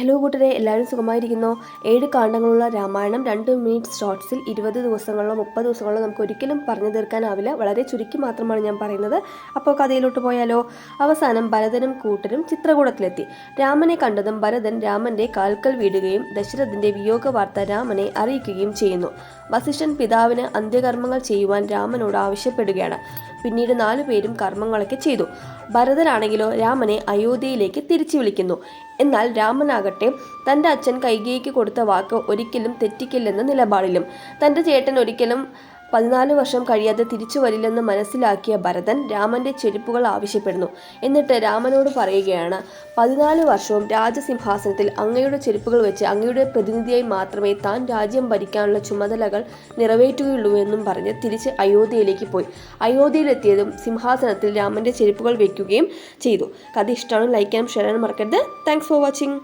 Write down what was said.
Hello കൂട്ടരെ എല്ലാവരും സുഖമായിരിക്കുന്നു. ഏഴ് കാണ്ഡങ്ങളുള്ള രാമായണം രണ്ട് മിനിറ്റ് ഷോർട്സിൽ ഇരുപത് ദിവസങ്ങളിലോ മുപ്പത് ദിവസങ്ങളിലോ നമുക്ക് ഒരിക്കലും പറഞ്ഞു തീർക്കാനാവില്ല. വളരെ ചുരുക്കി മാത്രമാണ് ഞാൻ പറയുന്നത്. അപ്പോൾ കഥയിലോട്ട് പോയാലോ? അവസാനം ഭരതനും കൂട്ടരും ചിത്രകൂടത്തിലെത്തി. രാമനെ കണ്ടതും ഭരതൻ രാമന്റെ കാൽക്കൽ വീടുകയും ദശരഥന്റെ വിയോഗ വാർത്ത രാമനെ അറിയിക്കുകയും ചെയ്യുന്നു. വസിഷ്ഠൻ പിതാവിന് അന്ത്യകർമ്മങ്ങൾ ചെയ്യുവാൻ രാമനോട് ആവശ്യപ്പെടുകയാണ്. പിന്നീട് നാലു പേരും കർമ്മങ്ങളൊക്കെ ചെയ്തു. ഭരതനാണെങ്കിലോ രാമനെ അയോധ്യയിലേക്ക് തിരിച്ചു വിളിക്കുന്നു. എന്നാൽ രാമനാകട്ടെ തന്റെ അച്ഛൻ കൈകേയിക്ക് കൊടുത്ത വാക്ക് ഒരിക്കലും തെറ്റിക്കില്ലെന്ന നിലപാടിലും. തന്റെ ചേട്ടൻ ഒരിക്കലും പതിനാല് വർഷം കഴിയാതെ തിരിച്ചു വരില്ലെന്ന് മനസ്സിലാക്കിയ ഭരതൻ രാമന്റെ ചെരുപ്പുകൾ ആവശ്യപ്പെടുന്നു. എന്നിട്ട് രാമനോട് പറയുകയാണ് പതിനാല് വർഷവും രാജസിംഹാസനത്തിൽ അങ്ങയുടെ ചെരുപ്പുകൾ വെച്ച് അങ്ങയുടെ പ്രതിനിധിയായി മാത്രമേ താൻ രാജ്യം ഭരിക്കാനുള്ള ചുമതലകൾ നിറവേറ്റുകയുള്ളൂ എന്നും പറഞ്ഞ് തിരിച്ച് അയോധ്യയിലേക്ക് പോയി. അയോധ്യയിലെത്തിയതും സിംഹാസനത്തിൽ രാമന്റെ ചെരുപ്പുകൾ വയ്ക്കുകയും ചെയ്തു. കഥ ഇഷ്ടമാണ് ലൈക്ക് ചെയ്യാനും ഷെയർ ചെയ്യാനും മറക്കരുത്. Thanks for watching